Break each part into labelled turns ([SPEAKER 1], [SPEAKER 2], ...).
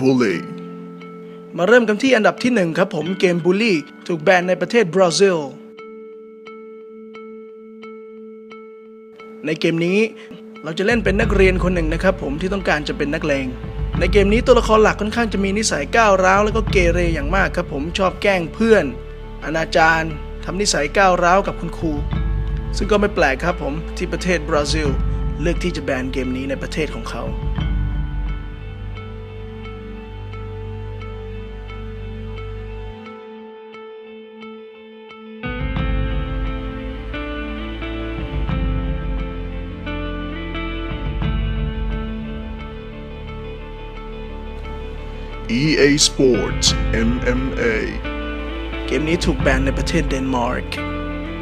[SPEAKER 1] bully,
[SPEAKER 2] มาเริ่มกันที่อันดับที่หนึ่งครับผมเกมบูลลี่ถูกแบนในประเทศบราซิล ในเกมนี้เราจะเล่นเป็นนักเรียนคนหนึ่งนะครับผมที่ต้องการจะเป็นนักเลงในเกมนี้ตัวละครหลักค่อนข้างจะมีนิสัยก้าวร้าว แล้วก็เกเรอย่างมากครับผมชอบแกล้งเพื่อน อนาจารทำนิสัยก้าวร้าวกับคุณครู ซึ่งก็ไม่แปลกครับผมที่ประเทศบราซิล เลือกที่จะแบนเกมนี้ในประเทศของเขา
[SPEAKER 1] EA Sports, MMA,
[SPEAKER 2] เกมนี้ถูกแบนในประเทศเดนมาร์ก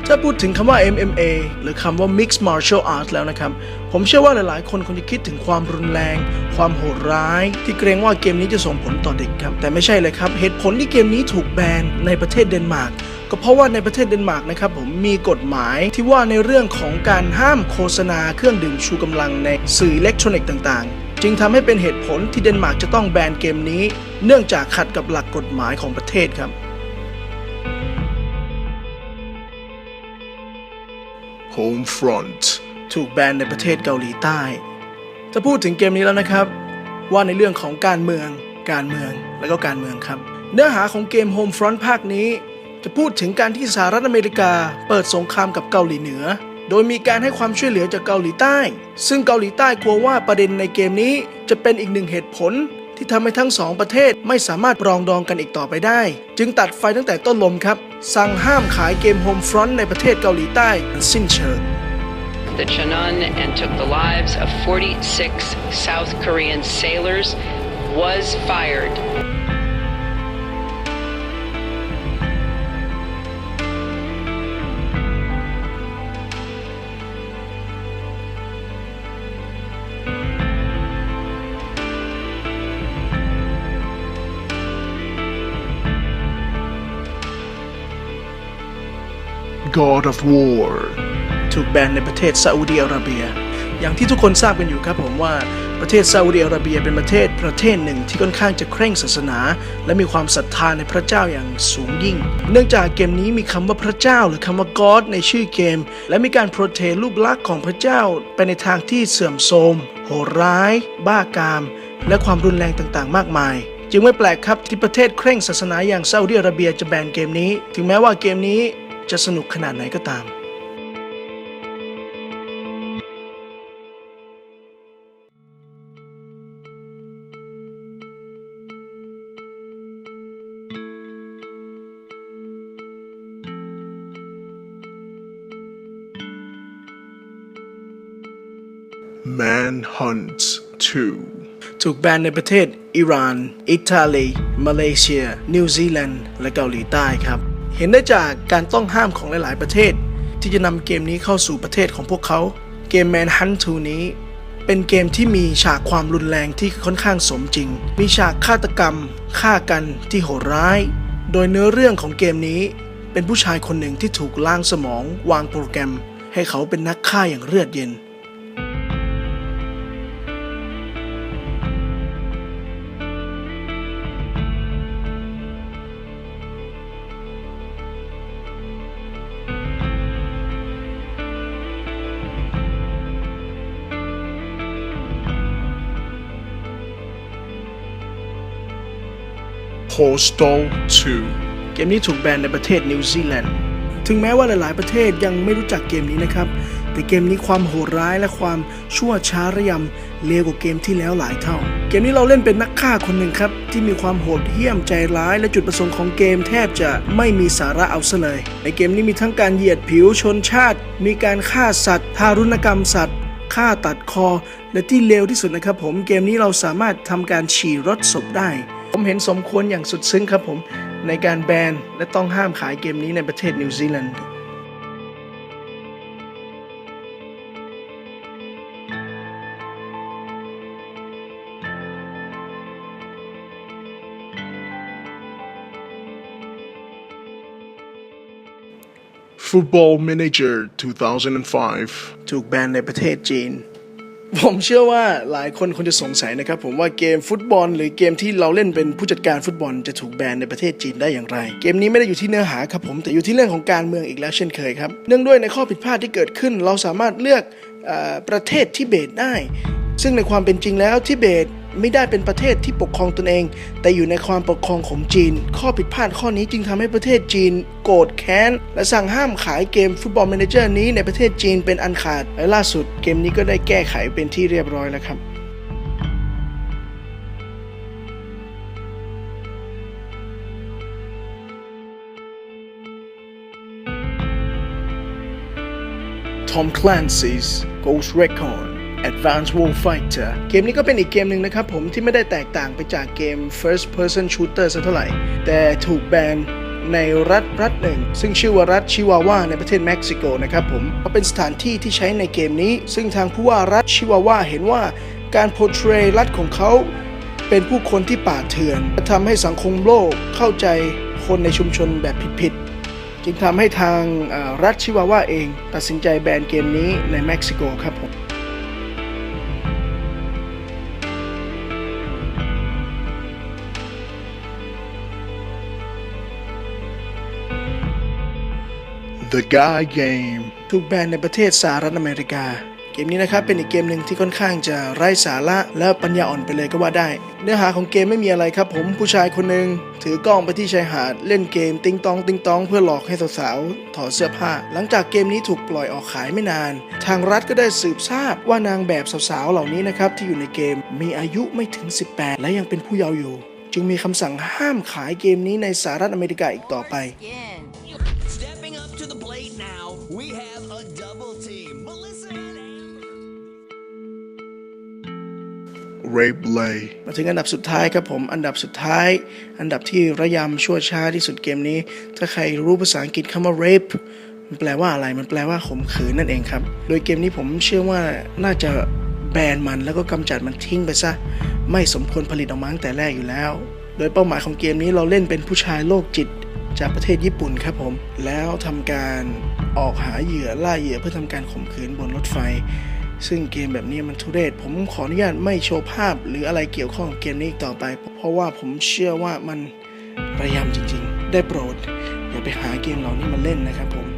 [SPEAKER 2] ถ้าพูดถึงคำว่า MMA หรือคำว่า Mixed Martial Arts แล้วนะครับ ผมเชื่อว่าหลายๆ คนคงจะคิดถึงความรุนแรง ความโหดร้าย ที่เกรงว่าเกมนี้จะส่งผลต่อเด็กครับ แต่ไม่ใช่เลยครับ เหตุผลที่เกมนี้ถูกแบนในประเทศเดนมาร์กก็เพราะว่าในประเทศเดนมาร์กนะครับผมมีกฎหมายที่ว่าในเรื่องของการห้ามโฆษณาเครื่องดื่มชูกำลังในสื่ออิเล็กทรอนิกส์ต่างๆ จึงทำให้เป็นเหตุผลที่เดนมาร์กจะต้องแบนเกมนี้ เนื่องจากขัดกับหลักกฎหมายของประเทศครับ
[SPEAKER 1] Home Front,
[SPEAKER 2] ถูกแบนในประเทศเกาหลีใต้ จะพูดถึงเกมนี้แล้วนะครับ ว่าในเรื่องของการเมือง การเมืองและก็การเมืองครับ เนื้อหาของเกม Homefront ภาคนี้ จะพูดถึงการที่สหรัฐอเมริกา เปิดสงครามกับเกาหลีเหนือ โดยมีการให้ความช่วยเหลือจากเกาหลีใต้ ซึ่งเกาหลีใต้กลัวว่าประเด็นในเกมนี้จะเป็นอีกหนึ่งเหตุผล ที่ทำให้ทั้งสองประเทศไม่สามารถปรองดองกันอีกต่อไปได้ จึงตัดไฟตั้งแต่ต้นลมครับ สั่งห้ามขายเกม Homefront ในประเทศเกาหลีใต้สิ้นเชิง
[SPEAKER 3] the Cheonan and took the lives of 46 South Korean sailors was fired.
[SPEAKER 1] God of War,
[SPEAKER 2] ถูกแบนในประเทศซาอุดีอาระเบีย อย่างที่ทุกคนทราบกันอยู่ครับผมว่าประเทศซาอุดีอาระเบียเป็นประเทศประเทศหนึ่งที่ค่อนข้างจะเคร่งศาสนา และมีความศรัทธาในพระเจ้าอย่างสูงยิ่ง เนื่องจากเกมนี้มีคำว่าพระเจ้าหรือคำว่า God ในชื่อเกม และมีการโปรเทรูปลักษณ์ของพระเจ้าไปในทางที่เสื่อมโทรมโหดร้าย บ้ากาม และความรุนแรงต่างๆ มากมายจึงไม่แปลกครับที่ประเทศเคร่งศาสนาอย่างซาอุดิอาระเบียจะแบนเกมนี้ ถึงแม้ว่าเกมนี้ จะสนุกขนาดไหนก็ตาม
[SPEAKER 1] Manhunt 2,
[SPEAKER 2] ถูกแบนในประเทศอิหร่าน อิตาลี มาเลเซีย นิวซีแลนด์ และเกาหลีใต้ครับ เห็นได้จากการต้องห้ามของหลาย ๆ ประเทศ ที่จะนำเกมนี้เข้าสู่ประเทศของพวกเขาเกม Manhunt 2 นี้เป็นเกมที่มีฉากความรุนแรงที่ค่อนข้างสมจริง มีฉากฆาตกรรมฆ่ากันที่โหดร้าย โดยเนื้อเรื่องของเกมนี้เป็นผู้ชายคนหนึ่งที่ถูกล้างสมองวางโปรแกรม ให้เขาเป็นนักฆ่าอย่างเลือดเย็น
[SPEAKER 1] Postal
[SPEAKER 2] เกมนี้ถูกแบนในประเทศนิวซีแลนด์ ถึงแม้ว่าหลาย ๆ ประเทศยังไม่รู้จักเกมนี้นะครับ แต่เกมนี้ความโหดร้ายและความชั่วช้าระยำเลวกว่าเกมที่แล้วหลายเท่า เกมนี้เราเล่นเป็นนักฆ่าคนหนึ่งครับ ที่มีความโหดเหี้ยมใจร้ายและจุดประสงค์ของเกมแทบจะไม่มีสาระเอาซะเลย ในเกมนี้มีทั้งการเหยียดผิวชนชาติ มีการฆ่าสัตว์ ทารุณกรรมสัตว์ฆ่าตัดคอและที่เลวที่สุดนะครับผมเกมนี้เราสามารถทำการฉี่รถศพได้ ผมเห็นสมควรอย่างสุดซึ้งครับผม ในการแบนและต้องห้ามขายเกมนี้ในประเทศนิวซีแลนด์
[SPEAKER 1] Football Manager 2005,
[SPEAKER 2] ถูกแบนในประเทศจีน ผมเชื่อว่าหลายคนคงจะสงสัยนะครับผมว่าเกมฟุตบอล หรือเกมที่เราเล่นเป็นผู้จัดการฟุตบอลจะถูกแบนในประเทศจีนได้อย่างไร เกมนี้ไม่ได้อยู่ที่เนื้อหาครับผมแต่อยู่ที่เรื่องของการเมืองอีกแล้วเช่นเคยครับเนื่องด้วยในข้อผิดพลาดที่เกิดขึ้น เราสามารถเลือกอประเทศทิเบตได้ ซึ่งในความเป็นจริงแล้วทิเบต ไม่ได้เป็นประเทศที่ปกครองตนเอง แต่อยู่ในความปกครองของจีน ข้อผิดพลาดข้อนี้จึงทำให้ประเทศจีน โกรธแค้น และสั่งห้ามขายเกมฟุตบอล m ม n เจอร์นี้ในประเทศจีนเป็นอันขาด และล่าสุดเกมนี้ก็ได้แก้ไขเป็นที่เรียบร้อยแล้วครับ Tom Clancy's Ghost Recon Advanced Warfighter เกมนี้ก็เป็นอีกเกมหนึ่งนะครับผมที่ไม่ได้แตกต่างไปจากเกม First Person Shooter สักเท่าไหร่ แต่ถูกแบนในรัฐรัฐหนึ่ง ซึ่งชื่อว่ารัฐชิวาวาในประเทศเม็กซิโกนะครับผมก็เป็นสถานที่ที่ใช้ในเกมนี้ ซึ่งทางผู้ว่ารัฐชิวาวาเห็นว่าการโพเทรรัฐของเขาเป็นผู้คนที่ป่าเถื่อนทำให้สังคมโลกเข้าใจคนในชุมชนแบบผิดๆจึงทำให้ทางรัฐชิวาวาเอง ตัดสินใจแบนเกมนี้ในเม็กซิโกครับผม
[SPEAKER 1] The Guy Game.
[SPEAKER 2] ถูกแบนในประเทศสหรัฐอเมริกา เกมนี้นะครับเป็นอีกเกมหนึ่งที่ค่อนข้างจะไร้สาระและปัญญาอ่อนไปเลยก็ว่าได้ เนื้อหาของเกมไม่มีอะไรครับผมผู้ชายคนหนึ่งถือกล้องไปที่ชายหาดเล่นเกมติงตองติงตองเพื่อหลอกให้สาวๆถอดเสื้อผ้า หลังจากเกมนี้ถูกปล่อยออกขายไม่นาน ทางรัฐก็ได้สืบทราบว่านางแบบสาวๆเหล่านี้นะครับที่อยู่ในเกมมีอายุไม่ถึง 18 และยังเป็นผู้เยาว์อยู่ จึงมีคำสั่งห้ามขายเกมนี้ในสหรัฐอเมริกาอีกต่อไป
[SPEAKER 4] Stepping
[SPEAKER 1] Ray Blay
[SPEAKER 2] มาถึงอันดับสุดท้ายครับผม อันดับสุดท้าย อันดับที่ระยำชั่วช้าที่สุดเกมนี้ ถ้าใครรู้ภาษาอังกฤษคำว่า rape มันแปลว่าอะไร มันแปลว่าข่มขืนนั่นเองครับ โดยเกมนี้ผมเชื่อว่าน่าจะแบนมันแล้วก็กำจัดมันทิ้งไปซะ ไม่สมควรผลิตออกมาตั้งแต่แรกอยู่แล้ว โดยเป้าหมายของเกมนี้เราเล่นเป็นผู้ชายโรคจิตจากประเทศญี่ปุ่นครับผม แล้วทำการออกหาเหยื่อล่าเหยื่อเพื่อทำการข่มขืนบนรถไฟ ซึ่งเกมแบบนี้มันทุเรศ ผมขออนุญาตไม่โชว์ภาพ หรืออะไรเกี่ยวข้องกับเกมนี้ต่อไป เพราะว่าผมเชื่อว่ามันระยำจริงๆ ได้โปรด อย่าไปหาเกมเหล่านี้มาเล่นนะครับผม